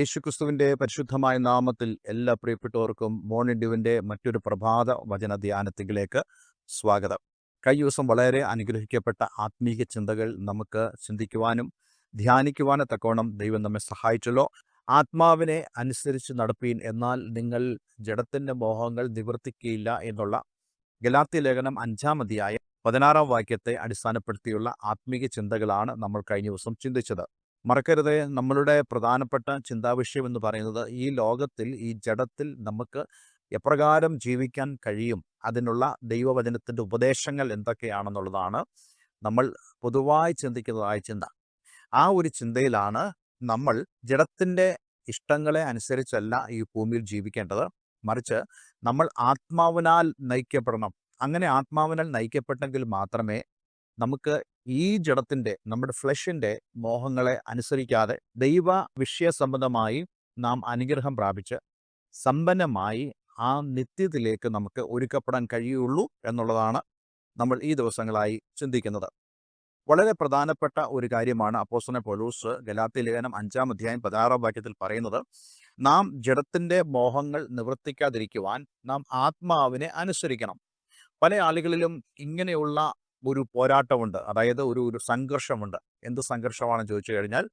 യേശുക്രിസ്തുവിന്റെ പരിശുദ്ധമായ നാമത്തിൽ എല്ലാ പ്രിയപ്പെട്ടവർക്കും മോർണിംഗ് ഡ്യൂവിന്റെ മറ്റൊരു പ്രഭാത വചന ധ്യാനത്തിലേക്ക് സ്വാഗതം. കഴിഞ്ഞ ദിവസം വളരെ അനുഗ്രഹിക്കപ്പെട്ട ആത്മീയ ചിന്തകൾ നമുക്ക് ചിന്തിക്കുവാനും ധ്യാനിക്കുവാനും തക്കവണ്ണം ദൈവം നമ്മെ സഹായിച്ചല്ലോ. ആത്മാവിനെ അനുസരിച്ച് നടപ്പീൻ എന്നാൽ നിങ്ങൾ ജഡത്തിന്റെ മോഹങ്ങൾ നിവർത്തിക്കുകയില്ല എന്നുള്ള ഗലാത്തി ലേഖനം അഞ്ചാം അധ്യായം പതിനാറാം വാക്യത്തെ അടിസ്ഥാനപ്പെടുത്തിയുള്ള ആത്മീയ ചിന്തകളാണ് നമ്മൾ കഴിഞ്ഞ ദിവസം ചിന്തിച്ചത്. മറക്കരുത്. നമ്മളുടെ പ്രധാനപ്പെട്ട ചിന്താവിഷയം എന്ന് പറയുന്നത് ഈ ലോകത്തിൽ ഈ ജഡത്തിൽ നമുക്ക് എപ്രകാരം ജീവിക്കാൻ കഴിയും? അതിനുള്ള ദൈവവചനത്തിന്റെ ഉപദേശങ്ങൾ എന്തൊക്കെയാണെന്നുള്ളതാണ് നമ്മൾ പൊതുവായി ചിന്തിക്കുന്നതായ ചിന്ത. ആ ഒരു ചിന്തയിലാണ് നമ്മൾ ജഡത്തിന്റെ ഇഷ്ടങ്ങളെ അനുസരിച്ചല്ല ഈ ഭൂമിയിൽ ജീവിക്കേണ്ടത്. മറിച്ച് നമ്മൾ ആത്മാവിനാൽ നയിക്കപ്പെടണം. അങ്ങനെ ആത്മാവിനാൽ നയിക്കപ്പെട്ടെങ്കിൽ മാത്രമേ നമുക്ക് ഈ ജഡത്തിന്റെ നമ്മുടെ ഫ്ലഷിന്റെ മോഹങ്ങളെ അനുസരിക്കാതെ ദൈവ വിഷയ സംബന്ധമായി നാം അനുഗ്രഹം പ്രാപിച്ച് സമ്പന്നമായി ആ നിത്യത്തിലേക്ക് നമുക്ക് ഒരുക്കപ്പെടാൻ കഴിയുള്ളൂ എന്നുള്ളതാണ് നമ്മൾ ഈ ദിവസങ്ങളായി ചിന്തിക്കുന്നത്. വളരെ പ്രധാനപ്പെട്ട ഒരു കാര്യമാണ് അപ്പോസനെ പൊലൂസ് ഗലാത്തി ലേഖനം അഞ്ചാം അധ്യായം പതിനാറാം വാക്യത്തിൽ പറയുന്നത് നാം ജഡത്തിന്റെ മോഹങ്ങൾ നിവർത്തിക്കാതിരിക്കുവാൻ നാം ആത്മാവിനെ അനുസരിക്കണം. പല ആളുകളിലും ഇങ്ങനെയുള്ള ഒരു പോരാട്ടമുണ്ട്. അതായത് ഒരു ഒരു സംഘർഷമുണ്ട്. എന്ത് സംഘർഷമാണെന്ന് ചോദിച്ചു കഴിഞ്ഞാൽ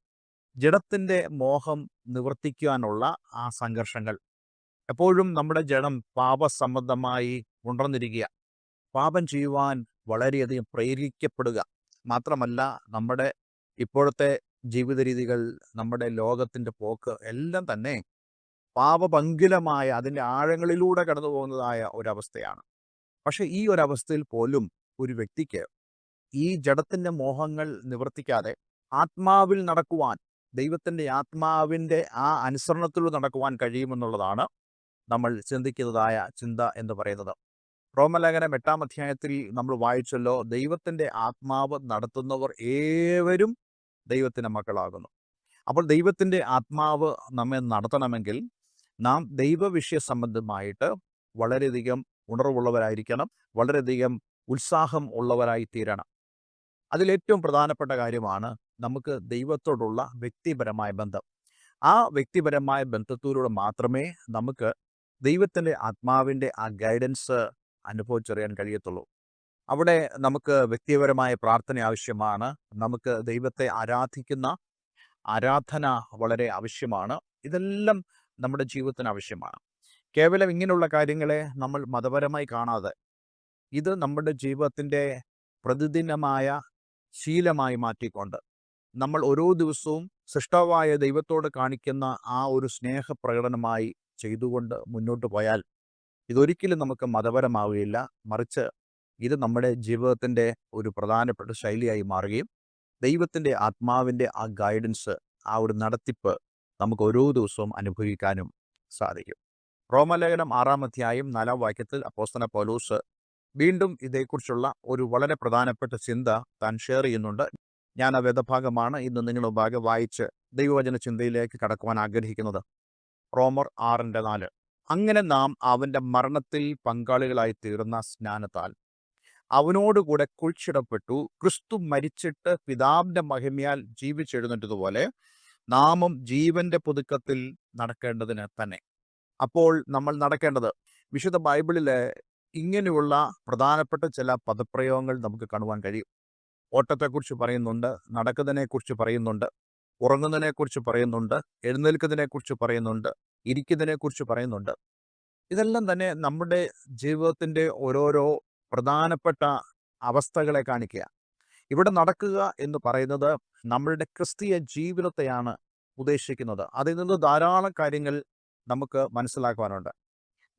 ജഡത്തിന്റെ മോഹം നിവർത്തിക്കുവാനുള്ള ആ സംഘർഷങ്ങൾ. എപ്പോഴും നമ്മുടെ ജഡം പാപസംബന്ധമായി ഉണർന്നിരിക്കുക. പാപം ചെയ്യുവാൻ വളരെയധികം പ്രേരിക്കപ്പെടുക. മാത്രമല്ല നമ്മുടെ ഇപ്പോഴത്തെ ജീവിത രീതികൾ നമ്മുടെ ലോകത്തിന്റെ പോക്ക് എല്ലാം തന്നെ പാപപങ്കുലമായ അതിന്റെ ആഴങ്ങളിലൂടെ കടന്നു പോകുന്നതായ ഒരവസ്ഥയാണ്. പക്ഷേ ഈ ഒരവസ്ഥയിൽ പോലും ഒരു വ്യക്തിക്ക് ഈ ജഡത്തിന്റെ മോഹങ്ങൾ നിവർത്തിക്കാതെ ആത്മാവിൽ നടക്കുവാൻ ദൈവത്തിന്റെ ആത്മാവിന്റെ ആ അനുസരണത്തിലൂടെ നടക്കുവാൻ കഴിയുമെന്നുള്ളതാണ് നമ്മൾ ചിന്തിക്കുന്നതായ ചിന്ത എന്ന് പറയുന്നത്. റോമലേഖനം എട്ടാം അധ്യായത്തിൽ നമ്മൾ വായിച്ചല്ലോ ദൈവത്തിന്റെ ആത്മാവ് നടത്തുന്നവർ ഏവരും ദൈവത്തിന്റെ മക്കളാകുന്നു. അപ്പോൾ ദൈവത്തിന്റെ ആത്മാവ് നമ്മെ നടത്തണമെങ്കിൽ നാം ദൈവവിഷയ സംബന്ധമായിട്ട് വളരെയധികം ഉണർവുള്ളവരായിരിക്കണം വളരെയധികം ഉത്സാഹം ഉള്ളവരായി തീരണം അതിലേറ്റവും പ്രധാനപ്പെട്ട കാര്യമാണ് നമുക്ക് ദൈവത്തോടുള്ള വ്യക്തിപരമായ ബന്ധം. ആ വ്യക്തിപരമായ ബന്ധത്തിലൂടെ മാത്രമേ നമുക്ക് ദൈവത്തിന്റെ ആത്മാവിന്റെ ആ ഗൈഡൻസ് അനുഭവിച്ചറിയാൻ കഴിയത്തുള്ളൂ. അവിടെ നമുക്ക് വ്യക്തിപരമായ പ്രാർത്ഥന ആവശ്യമാണ്. നമുക്ക് ദൈവത്തെ ആരാധിക്കുന്ന ആരാധന വളരെ ആവശ്യമാണ്. ഇതെല്ലാം നമ്മുടെ ജീവിതത്തിന് ആവശ്യമാണ്. കേവലം ഇങ്ങനെയുള്ള കാര്യങ്ങളെ നമ്മൾ മതപരമായി കാണാതെ ഇത് നമ്മുടെ ജീവിതത്തിന്റെ പ്രതിദിനമായ ശീലമായി മാറ്റിക്കൊണ്ട് നമ്മൾ ഓരോ ദിവസവും സൃഷ്ടാവായ ദൈവത്തോട് കാണിക്കുന്ന ആ ഒരു സ്നേഹപ്രകടനമായി ചെയ്തുകൊണ്ട് മുന്നോട്ട് പോയാൽ ഇതൊരിക്കലും നമുക്ക് മതപരമാവുകയില്ല. മറിച്ച് ഇത് നമ്മുടെ ജീവിതത്തിന്റെ ഒരു പ്രധാനപ്പെട്ട ശൈലിയായി മാറുകയും ദൈവത്തിന്റെ ആത്മാവിന്റെ ആ ഗൈഡൻസ് ആ ഒരു നടത്തിപ്പ് നമുക്ക് ഓരോ ദിവസവും അനുഭവിക്കാനും സാധിക്കും. റോമലേഖനം ആറാം അധ്യായം നാലാം വാക്യത്തിൽ അപ്പോസ്തന പൗലൂസ് വീണ്ടും ഇതേക്കുറിച്ചുള്ള ഒരു വളരെ പ്രധാനപ്പെട്ട ചിന്ത താൻ ഷെയർ ചെയ്യുന്നുണ്ട്. ഞാൻ ആ വേദഭാഗമാണ് ഇന്ന് നിങ്ങളുടെ ഭാഗം വായിച്ച് ദൈവവചന ചിന്തയിലേക്ക് കടക്കുവാൻ ആഗ്രഹിക്കുന്നത്. റോമർ ആറിന്റെ നാല്. അങ്ങനെ നാം അവന്റെ മരണത്തിൽ പങ്കാളികളായി തീർന്ന സ്നാനത്താൽ അവനോടുകൂടെ കുഴിച്ചിടപ്പെട്ടു. ക്രിസ്തു മരിച്ചിട്ട് പിതാവിന്റെ മഹിമയാൽ ജീവിച്ചെഴുന്നേറ്റതുപോലെ നാമും ജീവന്റെ പുതുക്കത്തിൽ നടക്കേണ്ടതിന് തന്നെ. അപ്പോൾ നമ്മൾ നടക്കേണ്ടത് വിശുദ്ധ ബൈബിളിലെ ഇങ്ങനെയുള്ള പ്രധാനപ്പെട്ട ചില പദപ്രയോഗങ്ങൾ നമുക്ക് കാണുവാൻ കഴിയും. ഓട്ടത്തെക്കുറിച്ച് പറയുന്നുണ്ട് നടക്കുന്നതിനെക്കുറിച്ച് പറയുന്നുണ്ട് ഉറങ്ങുന്നതിനെക്കുറിച്ച് പറയുന്നുണ്ട് എഴുന്നേൽക്കുന്നതിനെക്കുറിച്ച് പറയുന്നുണ്ട് ഇരിക്കുന്നതിനെക്കുറിച്ച് പറയുന്നുണ്ട്. ഇതെല്ലാം തന്നെ നമ്മുടെ ജീവിതത്തിന്റെ ഓരോരോ പ്രധാനപ്പെട്ട അവസ്ഥകളെ കാണിക്കുക ഇവിടെ നടക്കുക എന്ന് പറയുന്നത് നമ്മളുടെ ക്രിസ്തീയ ജീവിതത്തെയാണ് ഉദ്ദേശിക്കുന്നത്. അതിൽ നിന്ന് ധാരാളം കാര്യങ്ങൾ നമുക്ക് മനസ്സിലാക്കുവാനുണ്ട്.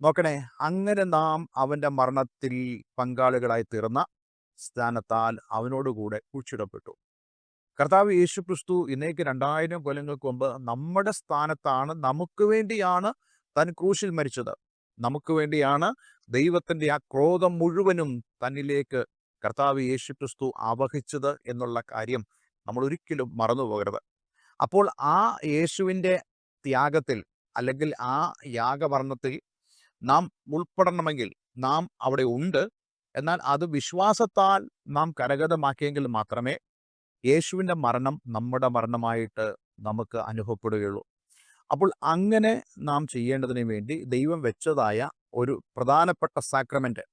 നോക്കണേ അങ്ങനെ നാം അവന്റെ മരണത്തിൽ പങ്കാളികളായി തീർന്ന സ്ഥാനത്താൽ അവനോടുകൂടെ കുഴിച്ചിടപ്പെട്ടു കർത്താവ് യേശു ക്രിസ്തു ഇന്നേക്ക് രണ്ടായിരം കൊല്ലങ്ങൾക്ക് മുമ്പ് നമ്മുടെ സ്ഥാനത്താണ് നമുക്ക് വേണ്ടിയാണ് തൻ ക്രൂശിൽ മരിച്ചത്. നമുക്ക് വേണ്ടിയാണ് ദൈവത്തിന്റെ ആ ക്രോധം മുഴുവനും തന്നിലേക്ക് കർത്താവ് യേശു ക്രിസ്തു ആവഹിച്ചത് എന്നുള്ള കാര്യം നമ്മൾ ഒരിക്കലും മറന്നുപോകരുത് അപ്പോൾ ആ യേശുവിന്റെ ത്യാഗത്തിൽ അല്ലെങ്കിൽ ആ യാഗവർണത്തിൽ നാം ഉൾപ്പെടണമെങ്കിൽ നാം അവിടെ ഉണ്ട്. എന്നാൽ അത് വിശ്വാസത്താൽ നാം കരഗതമാക്കിയെങ്കിൽ മാത്രമേ യേശുവിന്റെ മരണം നമ്മുടെ മരണമായിട്ട് നമുക്ക് അനുഭവപ്പെടുകയുള്ളൂ. അപ്പോൾ അങ്ങനെ നാം ചെയ്യേണ്ടതിന് വേണ്ടി ദൈവം വെച്ചതായ ഒരു പ്രധാനപ്പെട്ട സാക്രമെന്റ്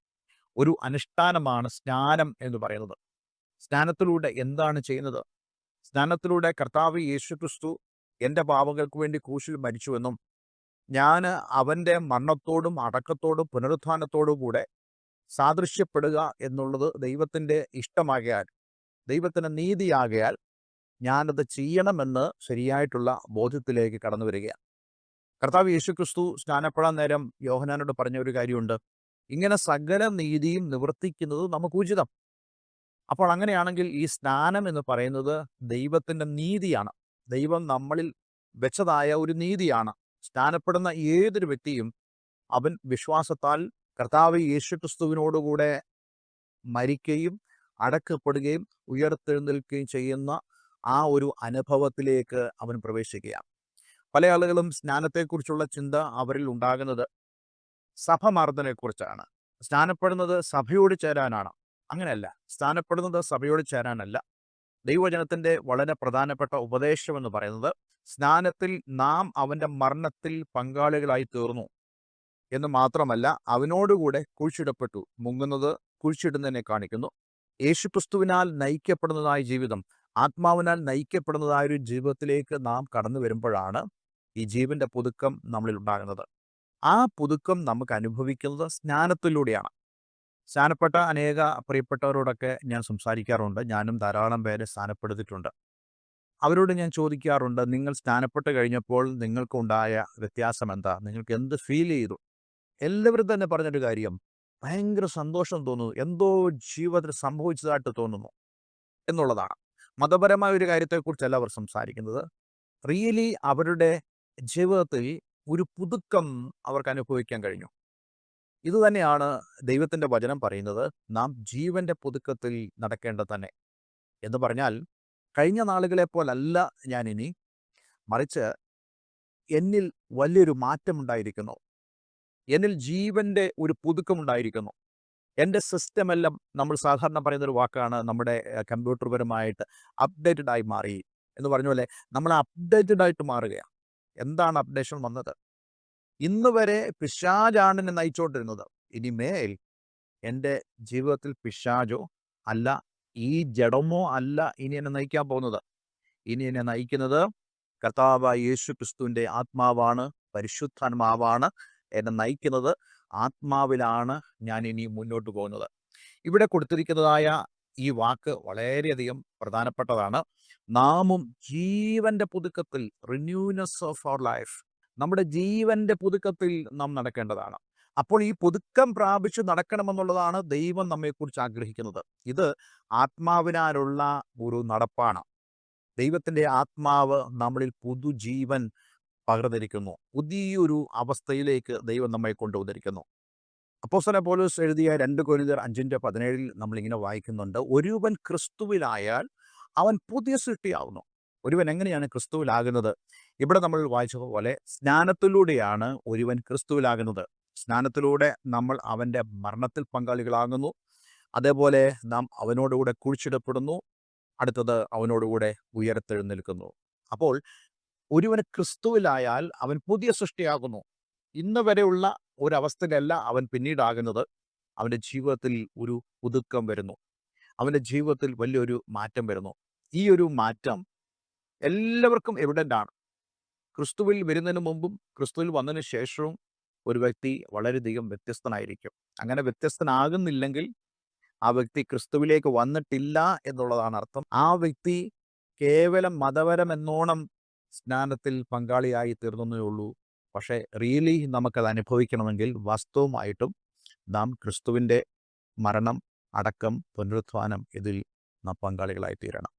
ഒരു അനുഷ്ഠാനമാണ് സ്നാനം എന്ന് പറയുന്നത്. സ്നാനത്തിലൂടെ എന്താണ് ചെയ്യുന്നത്? സ്നാനത്തിലൂടെ കർത്താവ് യേശു ക്രിസ്തു എന്റെ പാപങ്ങൾക്ക് വേണ്ടി ക്രൂശിൽ മരിച്ചുവെന്നും ഞാൻ അവന്റെ മരണത്തോടും അടക്കത്തോടും പുനരുത്ഥാനത്തോടും കൂടെ സാദൃശ്യപ്പെടുക എന്നുള്ളത് ദൈവത്തിന്റെ ഇഷ്ടമാകയാൽ ദൈവത്തിന്റെ നീതിയാകയാൽ ഞാനത് ചെയ്യണമെന്ന് ശരിയായിട്ടുള്ള ബോധ്യത്തിലേക്ക് കടന്നു വരികയാണ്. കർത്താവ് യേശു ക്രിസ്തു സ്നാനപ്പെടാൻ നേരം യോഹനാനോട് പറഞ്ഞ ഒരു കാര്യമുണ്ട്. ഇങ്ങനെ സകല നീതിയും നിവർത്തിക്കുന്നത് നമുക്ക് ഉചിതം. അപ്പോൾ അങ്ങനെയാണെങ്കിൽ ഈ സ്നാനം എന്ന് പറയുന്നത് ദൈവത്തിന്റെ നീതിയാണ്. ദൈവം നമ്മളിൽ വെച്ചതായ ഒരു നീതിയാണ്. സ്നാനപ്പെടുന്ന ഏതൊരു വ്യക്തിയും അവൻ വിശ്വാസത്താൽ കർത്താവ് യേശു ക്രിസ്തുവിനോടുകൂടെ മരിക്കുകയും അടക്കപ്പെടുകയും ഉയർത്തെഴുന്നേൽക്കുകയും ചെയ്യുന്ന ആ ഒരു അനുഭവത്തിലേക്ക് അവൻ പ്രവേശിക്കുകയാണ്. പല ആളുകളും സ്നാനത്തെക്കുറിച്ചുള്ള ചിന്ത അവരിൽ ഉണ്ടാകുന്നത് സഭമാർദ്ദനെക്കുറിച്ചാണ് സ്നാനപ്പെടുന്നത് സഭയോട് ചേരാനാണ്. അങ്ങനെയല്ല. സ്നാനപ്പെടുന്നത് സഭയോട് ചേരാനല്ല. ദൈവജനത്തിന്റെ വളരെ പ്രധാനപ്പെട്ട ഉപദേശം എന്ന് പറയുന്നത് സ്നാനത്തിൽ നാം അവന്റെ മരണത്തിൽ പങ്കാളികളായി തീർന്നു എന്ന് മാത്രമല്ല അവനോടുകൂടെ കുഴിച്ചിടപ്പെട്ടു. മുങ്ങുന്നത് കുഴിച്ചിടുന്നതിനെ കാണിക്കുന്നു. യേശുക്രിസ്തുവിനാൽ നയിക്കപ്പെടുന്നതായ ജീവിതം ആത്മാവിനാൽ നയിക്കപ്പെടുന്നതായ ഒരു ജീവിതത്തിലേക്ക് നാം കടന്നു വരുമ്പോഴാണ് ഈ ജീവന്റെ പുതുക്കം നമ്മളിൽ ഉണ്ടാകുന്നത്. ആ പുതുക്കം നമുക്ക് അനുഭവിക്കുന്നത് സ്നാനത്തിലൂടെയാണ്. സ്നാനപ്പെട്ട അനേക പ്രിയപ്പെട്ടവരോടൊക്കെ ഞാൻ സംസാരിക്കാറുണ്ട്. ഞാനും ധാരാളം പേരെ സ്നാനപ്പെടുത്തിയിട്ടുണ്ട്. അവരോട് ഞാൻ ചോദിക്കാറുണ്ട് നിങ്ങൾ സ്നാനപ്പെട്ട് കഴിഞ്ഞപ്പോൾ നിങ്ങൾക്കുണ്ടായ വ്യത്യാസം എന്താ നിങ്ങൾക്ക് എന്ത് ഫീൽ ചെയ്തു? എല്ലാവരും തന്നെ പറഞ്ഞൊരു കാര്യം ഭയങ്കര സന്തോഷം തോന്നുന്നു. എന്തോ ജീവിതത്തിൽ സംഭവിച്ചതായിട്ട് തോന്നുന്നു. എന്നുള്ളതാണ്. മതപരമായ ഒരു കാര്യത്തെക്കുറിച്ചല്ല അവർ സംസാരിക്കുന്നത്. റിയലി അവരുടെ ജീവിതത്തിൽ ഒരു പുതുക്കം അവർക്ക് അനുഭവിക്കാൻ കഴിഞ്ഞു. ഇത് തന്നെയാണ് ദൈവത്തിന്റെ വചനം പറയുന്നത് നാം ജീവന്റെ പുതുക്കത്തിൽ നടക്കേണ്ടത് തന്നെ. എന്ന് പറഞ്ഞാൽ കഴിഞ്ഞ നാളുകളെ പോലല്ല ഞാൻ ഇനി മറിച്ച് എന്നിൽ വലിയൊരു മാറ്റമുണ്ടായിരിക്കുന്നു. എന്നിൽ ജീവന്റെ ഒരു പുതുക്കമുണ്ടായിരിക്കുന്നു. എന്റെ സിസ്റ്റം എല്ലാം നമ്മൾ സാധാരണ പറയുന്ന ഒരു വാക്കാണ് നമ്മുടെ കമ്പ്യൂട്ടർ പരമായിട്ട് അപ്ഡേറ്റഡ് ആയി മാറി എന്ന് പറഞ്ഞ പോലെ നമ്മൾ അപ്ഡേറ്റഡ് ആയിട്ട് മാറുകയാണ്. എന്താണ് അപ്ഡേഷൻ വന്നത്? ഇന്ന് വരെ പിശാജാണ് എന്നെ നയിച്ചുകൊണ്ടിരുന്നത് ഇനിമേൽ എന്റെ ജീവിതത്തിൽ പിശാജോ അല്ല ഈ ജഡമോ അല്ല ഇനി എന്നെ നയിക്കാൻ പോകുന്നത്. ഇനി എന്നെ നയിക്കുന്നത് കർത്താവ് യേശു ക്രിസ്തുവിന്റെ ആത്മാവാണ് പരിശുദ്ധാത്മാവാണ്. എന്നെ നയിക്കുന്നത് ആത്മാവിലാണ് ഞാൻ ഇനി മുന്നോട്ട് പോകുന്നത്. ഇവിടെ കൊടുത്തിരിക്കുന്നതായ ഈ വാക്ക് വളരെയധികം പ്രധാനപ്പെട്ടതാണ്. നാമും ജീവന്റെ പുതുക്കത്തിൽ റിന്യൂനെസ് ഓഫ് അവർ ലൈഫ് നമ്മുടെ ജീവന്റെ പുതുക്കത്തിൽ നാം നടക്കേണ്ടതാണ്. അപ്പോൾ ഈ പുതുക്കം പ്രാപിച്ചു നടക്കണമെന്നുള്ളതാണ് ദൈവം നമ്മെക്കുറിച്ച് ആഗ്രഹിക്കുന്നത്. ഇത് ആത്മാവിനാലുള്ള ഒരു നടപ്പാണ്. ദൈവത്തിന്റെ ആത്മാവ് നമ്മളിൽ പുതുജീവൻ പകർന്നിരിക്കുന്നു. പുതിയൊരു അവസ്ഥയിലേക്ക് ദൈവം നമ്മെ കൊണ്ടുവന്നിരിക്കുന്നു. അപ്പോസ്തല പോലീസ് എഴുതിയ രണ്ട് കൊരിതർ അഞ്ചിന്റെ പതിനേഴിൽ നമ്മളിങ്ങനെ വായിക്കുന്നുണ്ട്. ഒരുവൻ ക്രിസ്തുവിലായാൽ അവൻ പുതിയ സൃഷ്ടിയാവുന്നു. ഒരുവൻ എങ്ങനെയാണ് ക്രിസ്തുവിലാകുന്നത്? ഇവിടെ നമ്മൾ വായിച്ചതുപോലെ സ്നാനത്തിലൂടെയാണ് ഒരുവൻ ക്രിസ്തുവിലാകുന്നത്. സ്നാനത്തിലൂടെ നമ്മൾ അവന്റെ മരണത്തിൽ പങ്കാളികളാകുന്നു. അതേപോലെ നാം അവനോടുകൂടെ കുഴിച്ചിടപ്പെടുന്നു. അടുത്തത് അവനോടുകൂടെ ഉയരത്തെഴുന്നേൽക്കുന്നു അപ്പോൾ ഒരുവന് ക്രിസ്തുവിലായാൽ അവൻ പുതിയ സൃഷ്ടിയാകുന്നു. ഇന്ന് വരെയുള്ള ഒരവസ്ഥയിലല്ല അവൻ പിന്നീടാകുന്നത്. അവന്റെ ജീവിതത്തിൽ ഒരു പുതുക്കം വരുന്നു. അവന്റെ ജീവിതത്തിൽ വലിയൊരു മാറ്റം വരുന്നു. ഈ ഒരു മാറ്റം എല്ലാവർക്കും എവിഡന്റ് ആണ്. ക്രിസ്തുവിൽ വരുന്നതിന് മുമ്പും ക്രിസ്തുവിൽ വന്നതിന് ശേഷവും ഒരു വ്യക്തി വളരെയധികം വ്യത്യസ്തനായിരിക്കും. അങ്ങനെ വ്യത്യസ്തനാകുന്നില്ലെങ്കിൽ ആ വ്യക്തി ക്രിസ്തുവിലേക്ക് വന്നിട്ടില്ല എന്നുള്ളതാണ് അർത്ഥം. ആ വ്യക്തി കേവലം മതപരം എന്നോണം സ്നാനത്തിൽ പങ്കാളിയായി തീർന്നേ ഉള്ളൂ. പക്ഷേ റിയലി നമുക്കത് അനുഭവിക്കണമെങ്കിൽ വാസ്തവമായിട്ടും നാം ക്രിസ്തുവിന്റെ മരണം അടക്കം പുനരുത്ഥാനം ഇതിൽ നാം പങ്കാളികളായി തീരണം.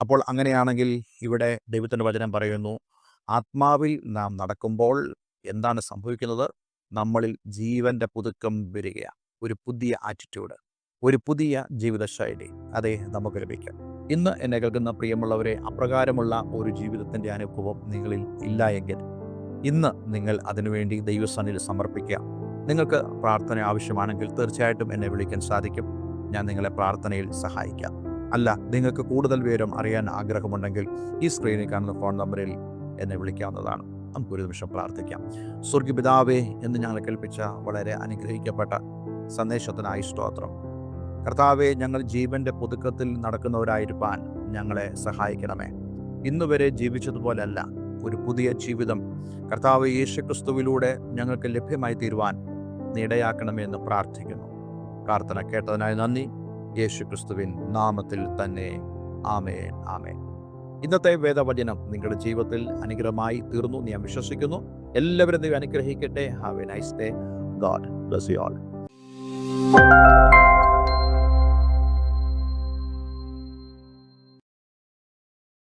അപ്പോൾ അങ്ങനെയാണെങ്കിൽ ഇവിടെ ദൈവത്തിന്റെ വചനം പറയുന്നു ആത്മാവിൽ നാം നടക്കുമ്പോൾ എന്താണ് സംഭവിക്കുന്നത്? നമ്മളിൽ ജീവന്റെ പുതുക്കം വരികയാണ് ഒരു പുതിയ ആറ്റിറ്റ്യൂഡ് ഒരു പുതിയ ജീവിതശൈലി അതെ നമുക്ക് ലഭിക്കാം. ഇന്ന് എന്നെ കേൾക്കുന്ന പ്രിയമുള്ളവരെ അപ്രകാരമുള്ള ഒരു ജീവിതത്തിന്റെ അനുഭവം നിങ്ങളിൽ ഇല്ല എങ്കിൽ ഇന്ന് നിങ്ങൾ അതിനുവേണ്ടി ദൈവസന്നിധിയിൽ സമർപ്പിക്കുക. നിങ്ങൾക്ക് പ്രാർത്ഥന ആവശ്യമാണെങ്കിൽ തീർച്ചയായിട്ടും എന്നെ വിളിക്കാൻ സാധിക്കും. ഞാൻ നിങ്ങളെ പ്രാർത്ഥനയിൽ സഹായിക്കാം. അല്ല നിങ്ങൾക്ക് കൂടുതൽ വിവരം അറിയാൻ ആഗ്രഹമുണ്ടെങ്കിൽ ഈ സ്ക്രീനിൽ കാണുന്ന ഫോൺ നമ്പറിൽ എന്നെ വിളിക്കാവുന്നതാണ്. നമുക്കൊരു നിമിഷം പ്രാർത്ഥിക്കാം. സ്വർഗപിതാവേ എന്ന് ഞങ്ങൾ കേൾപ്പിച്ച വളരെ അനുഗ്രഹിക്കപ്പെട്ട സന്ദേശത്തിനായി സ്തോത്രം. കർത്താവെ ഞങ്ങൾ ജീവന്റെ പുതുക്കത്തിൽ നടക്കുന്നവരായിരിക്കാൻ ഞങ്ങളെ സഹായിക്കണമേ. ഇന്നുവരെ ജീവിച്ചതുപോലല്ല ഒരു പുതിയ ജീവിതം കർത്താവ് യേശുക്രിസ്തുവിലൂടെ ഞങ്ങൾക്ക് ലഭ്യമായി തീരുവാൻ നീടയാക്കണമെന്ന് പ്രാർത്ഥിക്കുന്നു. പ്രാർത്ഥന കേട്ടതിനായി നന്ദി. യേശുക്രിസ്തുവിൻ നാമത്തിൽ തന്നെ. ആമേൻ ആമേൻ. ഇന്നത്തെ വേദവചനം നിങ്ങളുടെ ജീവിതത്തിൽ അനുഗ്രഹമായി തീർന്നു ഞാൻ വിശ്വസിക്കുന്നു. എല്ലാവരും ദൈവം അനുഗ്രഹിക്കട്ടെ. Have a nice day god bless you all